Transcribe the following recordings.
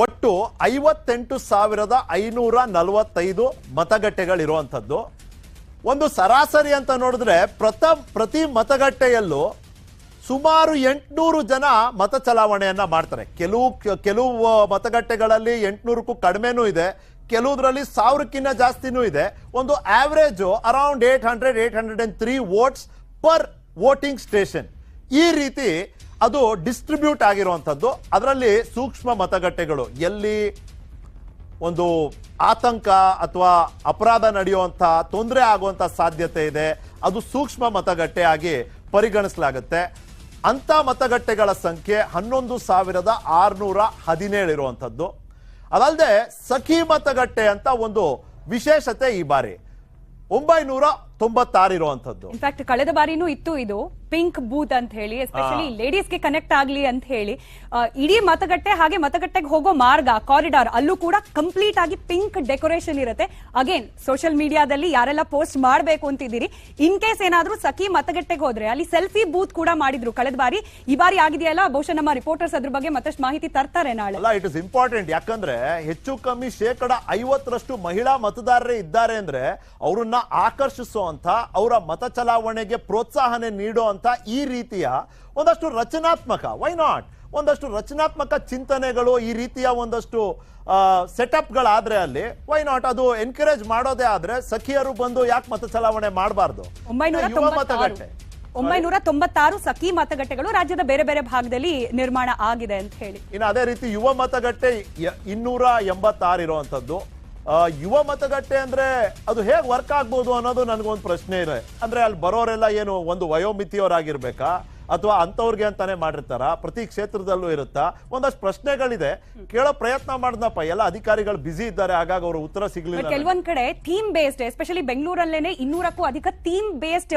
ಒಟ್ಟು ಐವತ್ತೆಂಟು ಸಾವಿರದ ಐನೂರ ನಲವತ್ತೈದು ಮತಗಟ್ಟೆಗಳಿರುವಂಥದ್ದು. ಒಂದು ಸರಾಸರಿ ಅಂತ ನೋಡಿದ್ರೆ ಪ್ರತ ಪ್ರತಿ ಮತಗಟ್ಟೆಯಲ್ಲೂ ಸುಮಾರು ಎಂಟುನೂರು ಜನ ಮತ ಚಲಾವಣೆಯನ್ನ ಮಾಡ್ತಾರೆ. ಕೆಲವು ಕೆಲವು ಮತಗಟ್ಟೆಗಳಲ್ಲಿ ಎಂಟುನೂರಕ್ಕೂ ಕಡಿಮೆನೂ ಇದೆ. ಕೆಲವುದರಲ್ಲಿ ಸಾವಿರಕ್ಕಿಂತ ಜಾಸ್ತಿನೂ ಇದೆ. ಒಂದು average around eight hundred eight hundred and three votes per voting station ಈ ರೀತಿ ಅದು ಡಿಸ್ಟ್ರಿಬ್ಯೂಟ್ ಆಗಿರುವಂಥದ್ದು. ಅದರಲ್ಲಿ ಸೂಕ್ಷ್ಮ ಮತಗಟ್ಟೆಗಳು, ಎಲ್ಲಿ ಒಂದು ಆತಂಕ ಅಥವಾ ಅಪರಾಧ ನಡೆಯುವಂಥ, ತೊಂದರೆ ಆಗುವಂಥ ಸಾಧ್ಯತೆ ಇದೆ, ಅದು ಸೂಕ್ಷ್ಮ ಮತಗಟ್ಟೆ ಆಗಿ ಪರಿಗಣಿಸಲಾಗುತ್ತೆ. ಅಂತ ಮತಗಟ್ಟೆಗಳ ಸಂಖ್ಯೆ ಹನ್ನೊಂದು ಸಾವಿರದ ಆರುನೂರ ಹದಿನೇಳು ಇರುವಂಥದ್ದು. ಅದಲ್ಲದೆ, ಸಖಿ ಮತಗಟ್ಟೆ ಅಂತ ಒಂದು ವಿಶೇಷತೆ ಈ ಬಾರಿ. ಒಂಬೈನೂರ ತೊಂಬತ್ತಾರು ಇರುವಂತದ್ದು ಇನ್ಫ್ಯಾಕ್ಟ್ ಕಳೆದ ಬಾರಿನೂ ಇತ್ತು ಇದು ಪಿಂಕ್ ಬೂತ್ ಅಂತ ಹೇಳಿ ಎಸ್ಪೆಷಲಿ ಲೇಡೀಸ್ಗೆ ಕನೆಕ್ಟ್ ಆಗ್ಲಿ ಅಂತ ಹೇಳಿ. ಇಡೀ ಮತಗಟ್ಟೆ ಹಾಗೆ ಮತಗಟ್ಟೆಗೆ ಹೋಗೋ ಮಾರ್ಗ ಕಾರಿಡಾರ್ ಅಲ್ಲೂ ಕೂಡ ಕಂಪ್ಲೀಟ್ ಆಗಿ ಪಿಂಕ್ ಡೆಕೋರೇಷನ್ ಇರುತ್ತೆ. ಅಗೇನ್ ಸೋಷಿಯಲ್ ಮೀಡಿಯಾದಲ್ಲಿ ಯಾರೆಲ್ಲ ಪೋಸ್ಟ್ ಮಾಡಬೇಕು ಅಂತಿದ್ದೀರಿ ಇನ್ ಕೇಸ್ ಏನಾದ್ರೂ ಸಖಿ ಮತಗಟ್ಟೆಗೆ ಹೋದ್ರೆ ಅಲ್ಲಿ ಸೆಲ್ಫಿ ಬೂತ್ ಕೂಡ ಮಾಡಿದ್ರು ಕಳೆದ ಬಾರಿ. ಈ ಬಾರಿ ಆಗಿದೆಯಲ್ಲ ಬಹುಶಃ ನಮ್ಮ ರಿಪೋರ್ಟರ್ಸ್ ಅದ್ರ ಬಗ್ಗೆ ಮತ್ತಷ್ಟು ಮಾಹಿತಿ ತರ್ತಾರೆ ನಾಳೆ. ಅಲ್ಲ ಇಟ್ ಇಸ್ ಇಂಪಾರ್ಟೆಂಟ್ ಯಾಕಂದ್ರೆ ಹೆಚ್ಚು ಕಮ್ಮಿ ಶೇಕಡ ಐವತ್ತರಷ್ಟು ಮಹಿಳಾ ಮತದಾರರೇ ಇದ್ದಾರೆ ಅಂದ್ರೆ ಅವರನ್ನ ಆಕರ್ಷಿಸುವಂತ ಅವರ ಮತ ಚಲಾವಣೆಗೆ ಪ್ರೋತ್ಸಾಹನೆ ನೀಡುವಂತ ಈ ರೀತಿಯ ಒಂದಷ್ಟು ರಚನಾತ್ಮಕ ವೈ ನಾಟ್ ಒಂದಷ್ಟು ರಚನಾತ್ಮಕ ಚಿಂತನೆಗಳು ಈ ರೀತಿಯ ಒಂದಷ್ಟು ಸೆಟಪ್ಗಳಾದ್ರೆ ಅಲ್ಲಿ ವೈ ನಾಟ್ ಅದು ಎನ್ಕರೇಜ್ ಮಾಡೋದೇ ಆದ್ರೆ ಸಖಿಯರು ಬಂದು ಯಾಕೆ ಮತ ಚಲಾವಣೆ ಮಾಡಬಾರ್ದು? ಮತಗಟ್ಟೆ. ಒಂಬೈನೂರ ತೊಂಬತ್ತಾರು ಸಖಿ ಮತಗಟ್ಟೆಗಳು ರಾಜ್ಯದ ಬೇರೆ ಬೇರೆ ಭಾಗದಲ್ಲಿ ನಿರ್ಮಾಣ ಆಗಿದೆ ಅಂತ ಹೇಳಿ. ಇನ್ನು ಅದೇ ರೀತಿ ಯುವ ಮತಗಟ್ಟೆ ಇನ್ನೂರ ಎಂಬತ್ತಾರು ಇರುವಂತದ್ದು ಯುವ ಮತಗಟ್ಟೆ ಅಂದ್ರೆ ಅದು ಹೇಗೆ ವರ್ಕ್ ಆಗ್ಬೋದು ಅನ್ನೋದು ನನಗೊಂದು ಪ್ರಶ್ನೆ ಇದೆ. ಅಂದ್ರೆ ಅಲ್ಲಿ ಬರೋರೆಲ್ಲ ಏನು ಒಂದು ವಯೋಮಿತಿಯವರಾಗಿರ್ಬೇಕಾ? ಅಥವಾ ಅಂತವ್ರಿಗೆ ಅಂತಾನೆ ಮಾಡಿರ್ತಾರ ಪ್ರತಿ ಕ್ಷೇತ್ರದಲ್ಲೂ ಇರುತ್ತಾ? ಒಂದಷ್ಟು ಪ್ರಶ್ನೆಗಳಿದೆ. ಕೇಳೋ ಪ್ರಯತ್ನ ಮಾಡಿದ್ನಪ್ಪ ಎಲ್ಲ ಅಧಿಕಾರಿಗಳು ಬಿಸಿ ಇದ್ದಾರೆ. ಹಾಗಾಗಿ ಅವರು ಉತ್ತರ ಸಿಗಲಿಲ್ಲ ಸಿಗ್ಲಿಲ್ಲ ಕೆಲವೊಂದ್ ಕಡೆ ಥೀಮ್ ಬೇಸ್ಡ್ ಎಸ್ಪೆಷಲಿ ಬೆಂಗಳೂರಲ್ಲೇನೆ ಇನ್ನೂರಕ್ಕೂ ಅಧಿಕ ಥೀಮ್ ಬೇಸ್ಡ್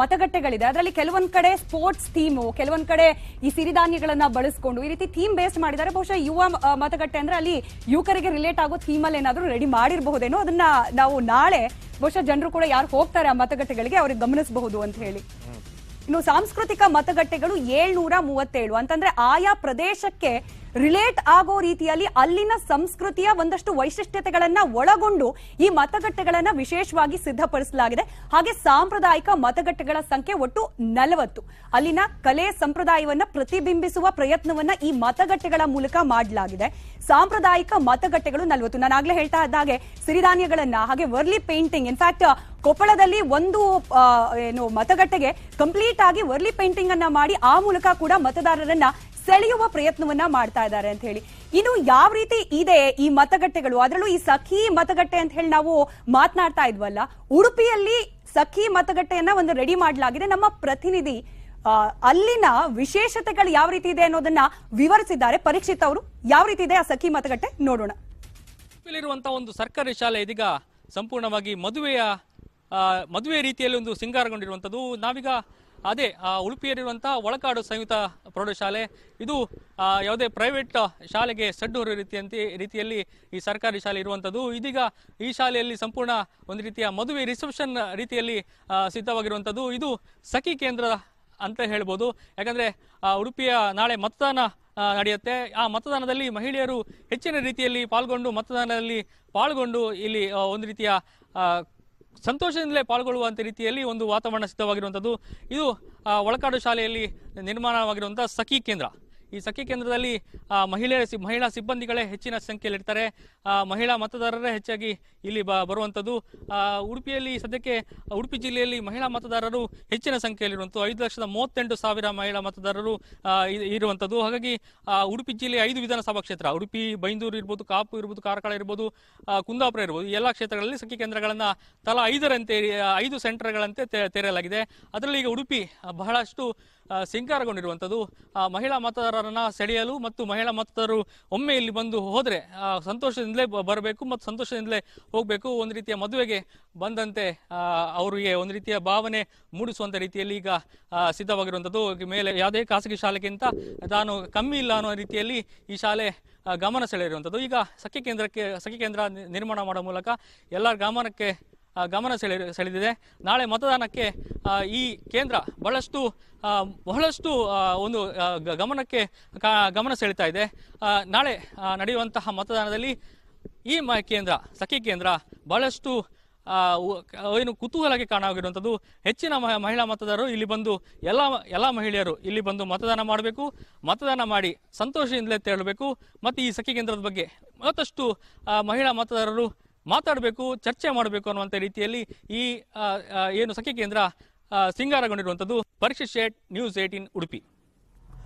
ಮತಗಟ್ಟೆಗಳಿದೆ. ಅದರಲ್ಲಿ ಕೆಲವೊಂದ್ ಕಡೆ ಸ್ಪೋರ್ಟ್ಸ್ ಥೀಮ್ ಕೆಲವೊಂದ್ ಕಡೆ ಈ ಸಿರಿಧಾನ್ಯಗಳನ್ನ ಬಳಸ್ಕೊಂಡು ಈ ರೀತಿ ಥೀಮ್ ಬೇಸ್ಡ್ ಮಾಡಿದ್ದಾರೆ. ಬಹುಶಃ ಯುವ ಮತಗಟ್ಟೆ ಅಂದ್ರೆ ಅಲ್ಲಿ ಯುವಕರಿಗೆ ರಿಲೇಟ್ ಆಗೋ ಥೀಮ್ ಅಲ್ಲಿ ಏನಾದ್ರೂ ರೆಡಿ ಮಾಡಿರಬಹುದೇನೋ ಅದನ್ನ ನಾವು ನಾಳೆ ಬಹುಶಃ ಜನರು ಕೂಡ ಯಾರು ಹೋಗ್ತಾರೆ ಆ ಮತಗಟ್ಟೆಗಳಿಗೆ ಅವ್ರಿಗೆ ಗಮನಿಸಬಹುದು ಅಂತ ಹೇಳಿ. ಇನ್ನು ಸಾಂಸ್ಕೃತಿಕ ಮತಗಟ್ಟೆಗಳು ಏಳ್ನೂರ ಮೂವತ್ತೇಳು. ಅಂತಂದ್ರೆ ಆಯಾ ಪ್ರದೇಶಕ್ಕೆ ರಿಲೇಟ್ ಆಗೋ ರೀತಿಯಲ್ಲಿ ಅಲ್ಲಿನ ಸಂಸ್ಕೃತಿಯ ಒಂದಷ್ಟು ವೈಶಿಷ್ಟ್ಯತೆಗಳನ್ನ ಒಳಗೊಂಡು ಈ ಮತಗಟ್ಟೆಗಳನ್ನ ವಿಶೇಷವಾಗಿ ಸಿದ್ಧಪಡಿಸಲಾಗಿದೆ. ಹಾಗೆ ಸಾಂಪ್ರದಾಯಿಕ ಮತಗಟ್ಟೆಗಳ ಸಂಖ್ಯೆ ಒಟ್ಟು ನಲವತ್ತು. ಅಲ್ಲಿನ ಕಲೆ ಸಂಪ್ರದಾಯವನ್ನ ಪ್ರತಿಬಿಂಬಿಸುವ ಪ್ರಯತ್ನವನ್ನ ಈ ಮತಗಟ್ಟೆಗಳ ಮೂಲಕ ಮಾಡಲಾಗಿದೆ. ಸಾಂಪ್ರದಾಯಿಕ ಮತಗಟ್ಟೆಗಳು ನಲವತ್ತು. ನಾನು ಆಗ್ಲೇ ಹೇಳ್ತಾ ಇದ್ದಾಗೆ, ಸಿರಿಧಾನ್ಯಗಳನ್ನ, ಹಾಗೆ ವರ್ಲಿ ಪೇಂಟಿಂಗ್ ಇನ್ಫ್ಯಾಕ್ಟ್ ಕೊಪ್ಪಳದಲ್ಲಿ ಒಂದು ಏನು ಮತಗಟ್ಟೆಗೆ ಕಂಪ್ಲೀಟ್ ಆಗಿ ವರ್ಲಿ ಪೇಂಟಿಂಗ್ ಅನ್ನ ಮಾಡಿ ಆ ಮೂಲಕ ಕೂಡ ಮತದಾರರನ್ನ ಸೆಳೆಯುವ ಪ್ರಯತ್ನವನ್ನ ಮಾಡ್ತಾ ಇದ್ದಾರೆ ಅಂತ ಹೇಳಿ. ಇನ್ನು ಯಾವ ರೀತಿ ಇದೆ ಈ ಮತಗಟ್ಟೆಗಳು? ಅದರಲ್ಲೂ ಈ ಸಖಿ ಮತಗಟ್ಟೆ ಅಂತ ಹೇಳಿ ನಾವು ಮಾತನಾಡ್ತಾ ಇದ್ವಲ್ಲ. ಉಡುಪಿಯಲ್ಲಿ ಸಖಿ ಮತಗಟ್ಟೆಯನ್ನ ಒಂದು ರೆಡಿ ಮಾಡಲಾಗಿದೆ. ನಮ್ಮ ಪ್ರತಿನಿಧಿ ಅಲ್ಲಿನ ವಿಶೇಷತೆಗಳು ಯಾವ ರೀತಿ ಇದೆ ಅನ್ನೋದನ್ನ ವಿವರಿಸಿದ್ದಾರೆ. ಪರೀಕ್ಷಿತ್ ಅವರು, ಯಾವ ರೀತಿ ಇದೆ ಆ ಸಖಿ ಮತಗಟ್ಟೆ? ನೋಡೋಣ. ಉಡುಪಿಯಲ್ಲಿರುವಂತಹ ಒಂದು ಸರ್ಕಾರಿ ಶಾಲೆ ಇದೀಗ ಸಂಪೂರ್ಣವಾಗಿ ಮದುವೆಯ ಮದುವೆ ರೀತಿಯಲ್ಲಿ ಒಂದು ಸಿಂಗಾರಗೊಂಡಿರುವಂಥದ್ದು. ನಾವೀಗ ಅದೇ ಉಡುಪಿಯಲ್ಲಿರುವಂತಹ ಒಳಕಾಡು ಸಂಯುಕ್ತ ಪ್ರೌಢಶಾಲೆ. ಇದು ಯಾವುದೇ ಪ್ರೈವೇಟ್ ಶಾಲೆಗೆ ಸಡ್ಡು ರೀತಿಯಂತೆ, ರೀತಿಯಲ್ಲಿ ಈ ಸರ್ಕಾರಿ ಶಾಲೆ ಇರುವಂಥದ್ದು ಇದೀಗ ಈ ಶಾಲೆಯಲ್ಲಿ ಸಂಪೂರ್ಣ ಒಂದು ರೀತಿಯ ಮದುವೆ ರಿಸೆಪ್ಷನ್ ರೀತಿಯಲ್ಲಿ ಸಿದ್ಧವಾಗಿರುವಂಥದ್ದು ಇದು ಸಖಿ ಕೇಂದ್ರ ಅಂತ ಹೇಳ್ಬೋದು. ಯಾಕಂದ್ರೆ ಉಡುಪಿಯ ನಾಳೆ ಮತದಾನ ನಡೆಯುತ್ತೆ. ಆ ಮತದಾನದಲ್ಲಿ ಮಹಿಳೆಯರು ಹೆಚ್ಚಿನ ರೀತಿಯಲ್ಲಿ ಪಾಲ್ಗೊಂಡು, ಮತದಾನದಲ್ಲಿ ಪಾಲ್ಗೊಂಡು ಇಲ್ಲಿ ಒಂದು ರೀತಿಯ ಸಂತೋಷದಿಂದಲೇ ಪಾಲ್ಗೊಳ್ಳುವಂಥ ರೀತಿಯಲ್ಲಿ ಒಂದು ವಾತಾವರಣ ಸಿದ್ಧವಾಗಿರುವಂಥದ್ದು. ಇದು ಒಳಕಾಡು ಶಾಲೆಯಲ್ಲಿ ನಿರ್ಮಾಣವಾಗಿರುವಂಥ ಸಖಿ ಕೇಂದ್ರ. ಈ ಸಖಿ ಕೇಂದ್ರದಲ್ಲಿ ಮಹಿಳೆಯ ಮಹಿಳಾ ಸಿಬ್ಬಂದಿಗಳೇ ಹೆಚ್ಚಿನ ಸಂಖ್ಯೆಯಲ್ಲಿ ಇರ್ತಾರೆ ಮಹಿಳಾ ಮತದಾರರೇ ಹೆಚ್ಚಾಗಿ ಇಲ್ಲಿ ಬ ಬರುವಂಥದ್ದು ಉಡುಪಿಯಲ್ಲಿ ಸದ್ಯಕ್ಕೆ, ಉಡುಪಿ ಜಿಲ್ಲೆಯಲ್ಲಿ ಮಹಿಳಾ ಮತದಾರರು ಹೆಚ್ಚಿನ ಸಂಖ್ಯೆಯಲ್ಲಿರುವಂಥದ್ದು ಐದು ಲಕ್ಷದ ಮೂವತ್ತೆಂಟು ಸಾವಿರ ಮಹಿಳಾ ಮತದಾರರು ಇರುವಂಥದ್ದು ಹಾಗಾಗಿ ಉಡುಪಿ ಜಿಲ್ಲೆಯ ಐದು ವಿಧಾನಸಭಾ ಕ್ಷೇತ್ರ. ಉಡುಪಿ, ಬೈಂದೂರು ಇರ್ಬೋದು, ಕಾಪು ಇರ್ಬೋದು, ಕಾರ್ಕಳ ಇರ್ಬೋದು ಕುಂದಾಪುರ ಇರ್ಬೋದು, ಈ ಎಲ್ಲ ಕ್ಷೇತ್ರಗಳಲ್ಲಿ ಸಖಿ ಕೇಂದ್ರಗಳನ್ನು ತಲಾ ಐದರಂತೆ, ಐದು ಸೆಂಟರ್ಗಳಂತೆ ತೆರೆಯಲಾಗಿದೆ. ಅದರಲ್ಲಿ ಈಗ ಉಡುಪಿ ಬಹಳಷ್ಟು ಸಿಂಗಾರಗೊಂಡಿರುವಂಥದ್ದು ಆ, ಮಹಿಳಾ ಮತದಾರರನ್ನ ಸೆಳೆಯಲು ಮತ್ತು ಮಹಿಳಾ ಮತದಾರರು ಒಮ್ಮೆ ಇಲ್ಲಿ ಬಂದು ಹೋದರೆ ಸಂತೋಷದಿಂದಲೇ ಬರಬೇಕು ಮತ್ತು ಸಂತೋಷದಿಂದಲೇ ಹೋಗಬೇಕು. ಒಂದು ರೀತಿಯ ಮದುವೆಗೆ ಬಂದಂತೆ ಅವರಿಗೆ ಒಂದು ರೀತಿಯ ಭಾವನೆ ಮೂಡಿಸುವಂಥ ರೀತಿಯಲ್ಲಿ ಈಗ ಸಿದ್ಧವಾಗಿರುವಂಥದ್ದು ಮೇಲೆ ಯಾವುದೇ ಖಾಸಗಿ ಶಾಲೆಗಿಂತ ತಾನು ಕಮ್ಮಿ ಇಲ್ಲ ಅನ್ನೋ ರೀತಿಯಲ್ಲಿ ಈ ಶಾಲೆ ಗಮನ ಸೆಳೆಯಿರುವಂಥದ್ದು ಈಗ ಸಖಿ ಕೇಂದ್ರಕ್ಕೆ ಸಖಿ ಕೇಂದ್ರ ನಿರ್ಮಾಣ ಮಾಡೋ ಮೂಲಕ ಎಲ್ಲರ ಗಮನಕ್ಕೆ ಗಮನ ಸೆಳೆ, ಸೆಳೆದಿದೆ. ನಾಳೆ ಮತದಾನಕ್ಕೆ ಈ ಕೇಂದ್ರ ಬಹಳಷ್ಟು ಬಹಳಷ್ಟು ಒಂದು ಗಮನಕ್ಕೆ ಗಮನ ಸೆಳೀತಾ ಇದೆ. ನಾಳೆ ನಡೆಯುವಂತಹ ಮತದಾನದಲ್ಲಿ ಈ ಮ, ಕೇಂದ್ರ, ಸಖಿ ಕೇಂದ್ರ ಬಹಳಷ್ಟು ಏನು ಕುತೂಹಲಕ್ಕೆ ಕಾರಣವಾಗಿರುವಂಥದ್ದು. ಹೆಚ್ಚಿನ ಮಹ- ಮಹಿಳಾ ಮತದಾರರು ಇಲ್ಲಿ ಬಂದು, ಎಲ್ಲ ಎಲ್ಲ ಮಹಿಳೆಯರು ಇಲ್ಲಿ ಬಂದು ಮತದಾನ ಮಾಡಬೇಕು. ಮತದಾನ ಮಾಡಿ ಸಂತೋಷದಿಂದಲೇ ತೆರಳಬೇಕು. ಮತ್ತು ಈ ಸಖಿ ಕೇಂದ್ರದ ಬಗ್ಗೆ ಮತ್ತಷ್ಟು ಮಹಿಳಾ ಮತದಾರರು ಮಾತಾಡಬೇಕು, ಚರ್ಚೆ ಮಾಡಬೇಕು ಅನ್ನುವಂಥ ರೀತಿಯಲ್ಲಿ ಈ ಏನು ಸಖಿ ಕೇಂದ್ರ ಸಿಂಗಾರಗೊಂಡಿರುವಂಥದ್ದು, ಪರೀಕ್ಷೆ ಶೇಟ್ ನ್ಯೂಸ್ ಏಟೀನ್ ಉಡುಪಿ.